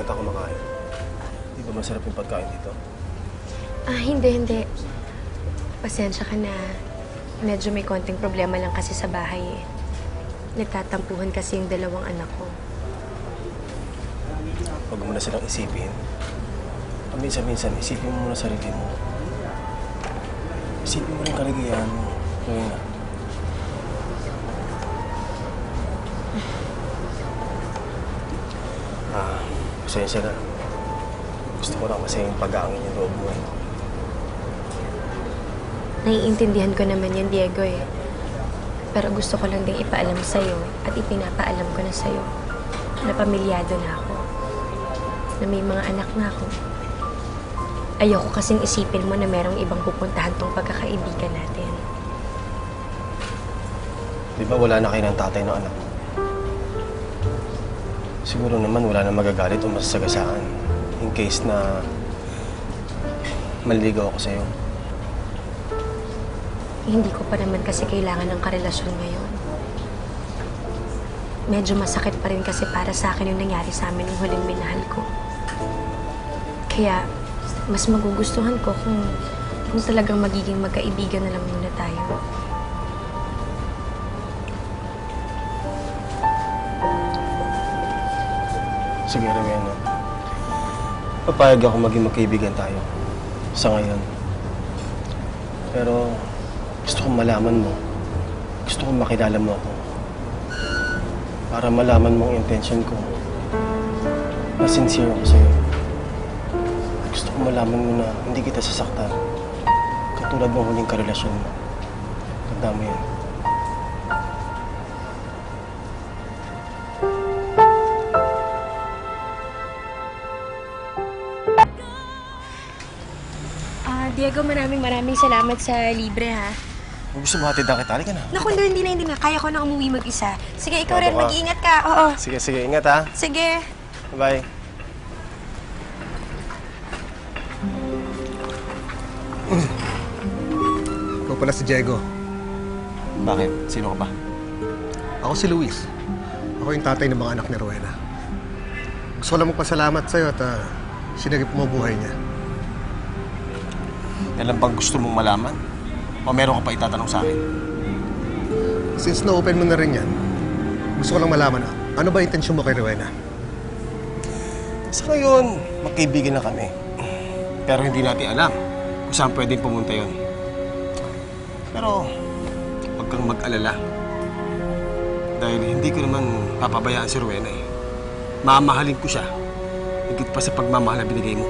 kumakain. Di ba masarap yung pagkain dito? Ah, hindi, hindi. Pasensya ka na. Medyo may konting problema lang kasi sa bahay eh. Nagtatampuhan kasi yung dalawang anak ko. Huwag mo na silang isipin. Paminsan-minsan, isipin mo muna sarili mo. Isipin mo rin kaligayahan mo. Ngayon na. Pasensya na. Gusto ko lang kasi yung pag-aangin yung loob mo eh. Naiintindihan ko naman yan, Diego eh. Pero gusto ko lang ding ipaalam sa'yo at ipinapaalam ko na sa'yo na pamilyado na ako. Na may mga anak na ako. Ayoko kasing isipin mo na merong ibang pupuntahan tong pagkakaibigan natin. Di ba wala na kayo ng tatay ng anak mo? Siguro naman wala na magagalit o masasagasaan in case na maliligaw ako sa'yo. Hindi ko pa naman kasi kailangan ng karelasyon ngayon. Medyo masakit pa rin kasi para sa akin yung nangyari sa amin ng huling minahal ko. Kaya, mas magugustuhan ko kung, kung talagang magiging magkaibigan na lang muna tayo. Sige, Rowena. Papayag ako maging magkaibigan tayo. Sa ngayon. Pero gusto kong malaman mo. Gusto kong makilala mo ako. Para malaman mo ang intention ko. Na sincere ako sa'yo. Gusto kong malaman mo na hindi kita sasaktan. Katulad ng huling karelasyon mo. Tanda mo yan. Diego, maraming maraming salamat sa libre ha. Gusto mo hatid na kita, halika na. Naku, hindi na, hindi na. Kaya ko na umuwi mag-isa. Sige, ikaw Bago rin, ka. mag-iingat ka. Oo. Sige, sige. Ingat ha. Sige. Bye. Ikaw pala si Diego. Bakit? Sino ka ba? Ako si Luis. Ako yung tatay ng mga anak ni Rowena. Gusto ko lang magpasalamat sa'yo at uh, sinagip mo ang buhay niya. Yan lang bang gusto mong malaman? O meron ka pa itatanong sa akin? Since na-open mo na rin yan, gusto ko lang malaman, ano ba intensyon mo kay Rowena? Sa ngayon, magkaibigan na kami. Pero hindi natin alam kung saan pwedeng pumunta yon. Pero, huwag kang mag-alala. Dahil hindi ko naman papabayaan si Rowena eh. Mamahalin ko siya. Higit pa sa pagmamahal na binigay mo.